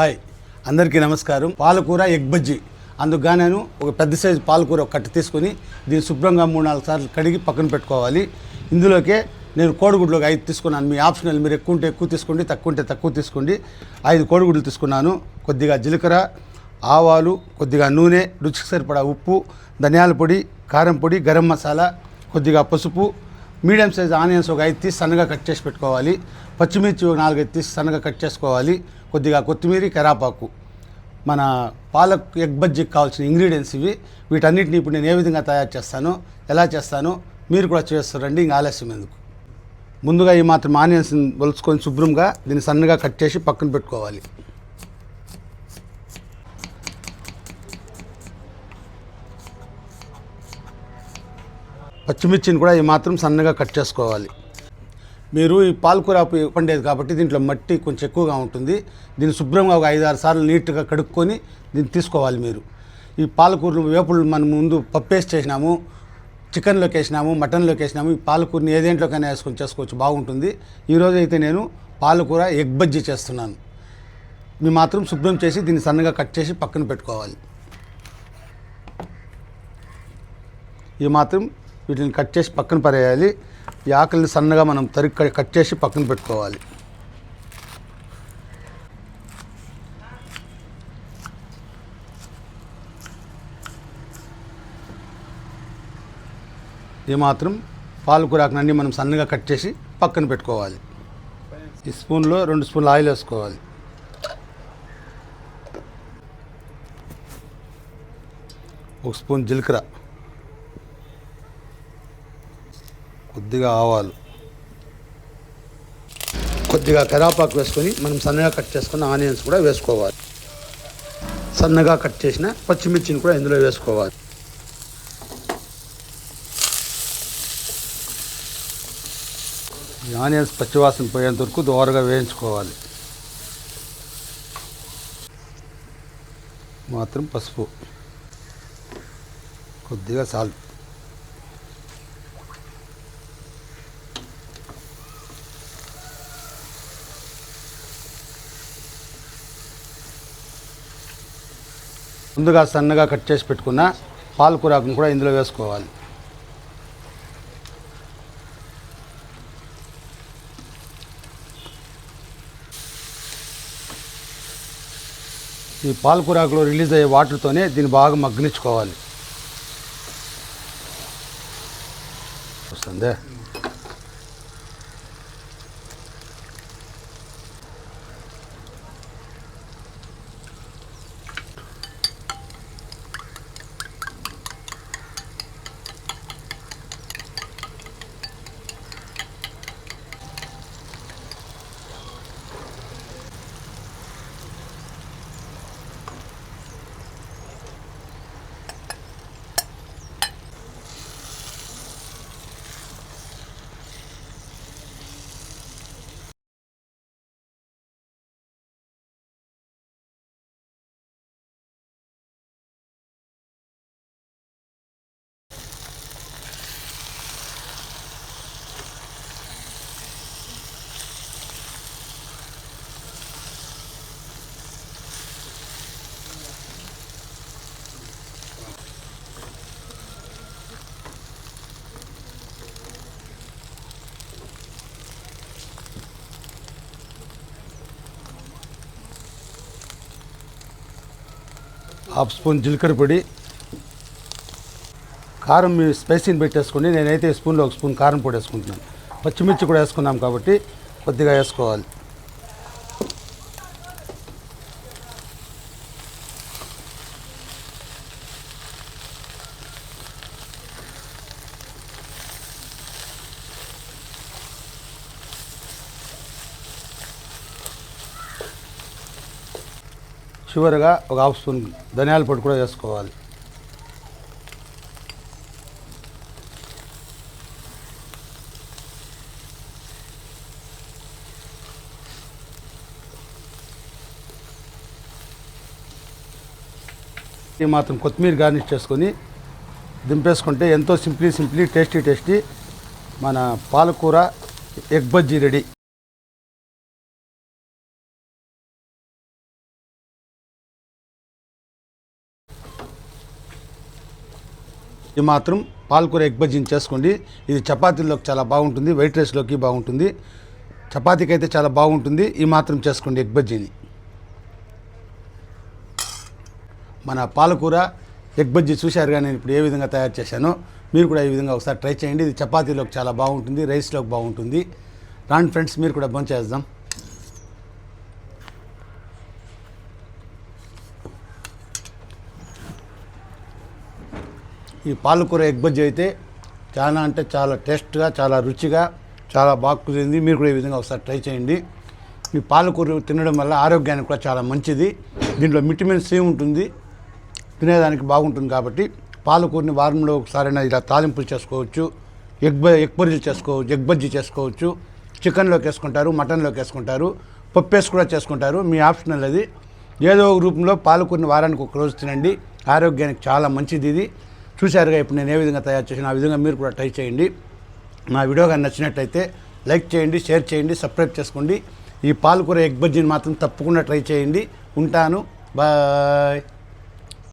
Hi. అందరికీ నమస్కారం. పాలకూర ఎగ్ బజ్జీ. అందుకు నేను ఒక పెద్ద సైజు పాలకూర ఒక కట్ట తీసుకొని దీన్ని శుభ్రంగా మూడు నాలుగు సార్లు కడిగి పక్కన పెట్టుకోవాలి. ఇందులోకే నేను కోడిగుడ్లోకి ఐదు తీసుకున్నాను. మీ ఆప్షనల్ మీరు ఎక్కువ ఉంటే ఎక్కువ తీసుకోండి తక్కువ ఉంటే తక్కువ తీసుకోండి. ఐదు కోడిగుడ్లు తీసుకున్నాను. కొద్దిగా జీలకర్ర ఆవాలు కొద్దిగా నూనె రుచికి సరిపడా ఉప్పు ధనియాల పొడి కారం పొడి గరం మసాలా కొద్దిగా పసుపు మీడియం సైజ్ ఆనియన్స్ ఒక ఐదు తీసి సన్నగా కట్ చేసి పెట్టుకోవాలి. పచ్చిమిర్చి ఒక నాలుగైదు తీసి సన్నగా కట్ చేసుకోవాలి. కొద్దిగా కొత్తిమీర కరాపాకు. మన పాలక్ ఎగ్ బజ్జీకి కావాల్సిన ఇంగ్రీడియంట్స్ ఇవి. వీటన్నిటిని ఇప్పుడు నేను ఏ విధంగా తయారు చేస్తాను ఎలా చేస్తాను మీరు కూడా చేస్తారండి ఇంకా ఆలస్యం ఎందుకు? ముందుగా ఈ మాత్రం ఆనియన్స్ వలుచుకొని శుభ్రంగా దీన్ని సన్నగా కట్ చేసి పక్కన పెట్టుకోవాలి. పచ్చిమిర్చిని కూడా ఈ మాత్రం సన్నగా కట్ చేసుకోవాలి. మీరు ఈ పాలకూర పండేది కాబట్టి దీంట్లో మట్టి కొంచెం ఎక్కువగా ఉంటుంది. దీన్ని శుభ్రంగా ఒక ఐదు ఆరు సార్లు నీట్గా కడుక్కొని దీన్ని తీసుకోవాలి మీరు. ఈ పాలకూరలు వేపులు మనం ముందు పప్పేసి చేసినాము చికెన్లోకి వేసినాము మటన్లోకి వేసినాము. ఈ పాలకూరని ఏదేంట్లోకైనా వేసుకొని చేసుకోవచ్చు బాగుంటుంది. ఈరోజు అయితే నేను పాలకూర ఎగ్ బజ్జీ చేస్తున్నాను. మీ మాత్రం శుభ్రం చేసి దీన్ని సన్నగా కట్ చేసి పక్కన పెట్టుకోవాలి. ఈ మాత్రం వీటిని కట్ చేసి పక్కన పరేయాలి ఈ ఆకలిని సన్నగా మనం తరిగి కట్ చేసి పక్కన పెట్టుకోవాలి. ఈ మాత్రం పాలకూరాకుని మనం సన్నగా కట్ చేసి పక్కన పెట్టుకోవాలి. ఈ స్పూన్లో రెండు స్పూన్లు ఆయిల్ వేసుకోవాలి. ఒక స్పూన్ జీలకర్ర. కొద్దిగా ఆవాలు. కొద్దిగా కరాపాకు వేసుకొని మనం సన్నగా కట్ చేసుకున్న ఆనియన్స్ కూడా వేసుకోవాలి. సన్నగా కట్ చేసిన పచ్చిమిర్చిని కూడా ఇందులో వేసుకోవాలి. ఈ ఆనియన్స్ పచ్చివాసన పోయేంత వరకు దోరగా వేయించుకోవాలి. మాత్రం పసుపు. కొద్దిగా సాల్ట్. ముందుగా సన్నగా కట్ చేసి పెట్టుకున్న పాలకూరాకును కూడా ఇందులో వేసుకోవాలి. ఈ పాలకూరాకులో రిలీజ్ అయ్యే వాటర్తోనే దీన్ని బాగా మగ్గనిచ్చుకోవాలి. వస్తుందే? హాఫ్ స్పూన్ జీలకర్ర పొడి. కారం స్పైసీని పెట్టేసుకోండి నేనైతే స్పూన్లో ఒక స్పూన్ కారం పొడి వేసుకుంటున్నాను. పచ్చిమిర్చి కూడా వేసుకున్నాం కాబట్టి కొద్దిగా వేసుకోవాలి. చివరిగా ఒక హాఫ్ స్పూన్ ధనియాల పొడి కూడా వేసుకోవాలి. ఈ మాత్రం కొత్తిమీర గార్నిష్ చేసుకొని దింపేసుకుంటే ఎంతో సింప్లీ సింప్లీ టేస్టీ టేస్టీ మన పాలకూర ఎగ్ బజ్జీ రెడీ. ఇది మాత్రం పాలకూర ఎగ్ బజ్జీని చేసుకోండి. ఇది చపాతీల్లోకి చాలా బాగుంటుంది వైట్ రైస్లోకి బాగుంటుంది. చపాతీకి అయితే చాలా బాగుంటుంది. ఈ మాత్రం చేసుకోండి ఎగ్ బజ్జీని. మన పాలకూర ఎగ్ బజ్జీ చూశారుగా నేను ఇప్పుడు ఏ విధంగా తయారు చేశానో. మీరు కూడా ఈ విధంగా ఒకసారి ట్రై చేయండి. ఇది చపాతీలోకి చాలా బాగుంటుంది రైస్లోకి బాగుంటుంది. రాండి ఫ్రెండ్స్ మీరు కూడా బంద్ చేద్దాం ఈ పాలకూర ఎగ్ బజ్జీ అయితే చాలా అంటే చాలా టేస్ట్గా చాలా రుచిగా చాలా బాగా కుదిరింది. మీరు కూడా ఈ విధంగా ఒకసారి ట్రై చేయండి. ఈ పాలకూర తినడం వల్ల ఆరోగ్యానికి కూడా చాలా మంచిది. దీంట్లో విటమిన్ సి ఉంటుంది. తినేదానికి బాగుంటుంది కాబట్టి పాలకూరని వారంలో ఒకసారైనా ఇలా తాలింపులు చేసుకోవచ్చు ఎగ్ బ ఎగ్ బజ్జీలు చేసుకోవచ్చు ఎగ్ బజ్జీ చేసుకోవచ్చు. చికెన్లోకి వేసుకుంటారు మటన్లోకి వేసుకుంటారు పప్పేసి కూడా చేసుకుంటారు. మీ ఆప్షనల్ అది. ఏదో ఒక రూపంలో పాలకూరని వారానికి ఒక రోజు తినండి. ఆరోగ్యానికి చాలా మంచిది ఇది. చూశారుగా ఇప్పుడు నేను ఏ విధంగా తయారు చేసిన ఆ విధంగా మీరు కూడా ట్రై చేయండి. నా వీడియో కానీ నచ్చినట్లయితే లైక్ చేయండి షేర్ చేయండి సబ్స్క్రైబ్ చేసుకోండి. ఈ పాలకూర ఎగ్ బజ్జీని మాత్రం తప్పకుండా ట్రై చేయండి. ఉంటాను. బాయ్.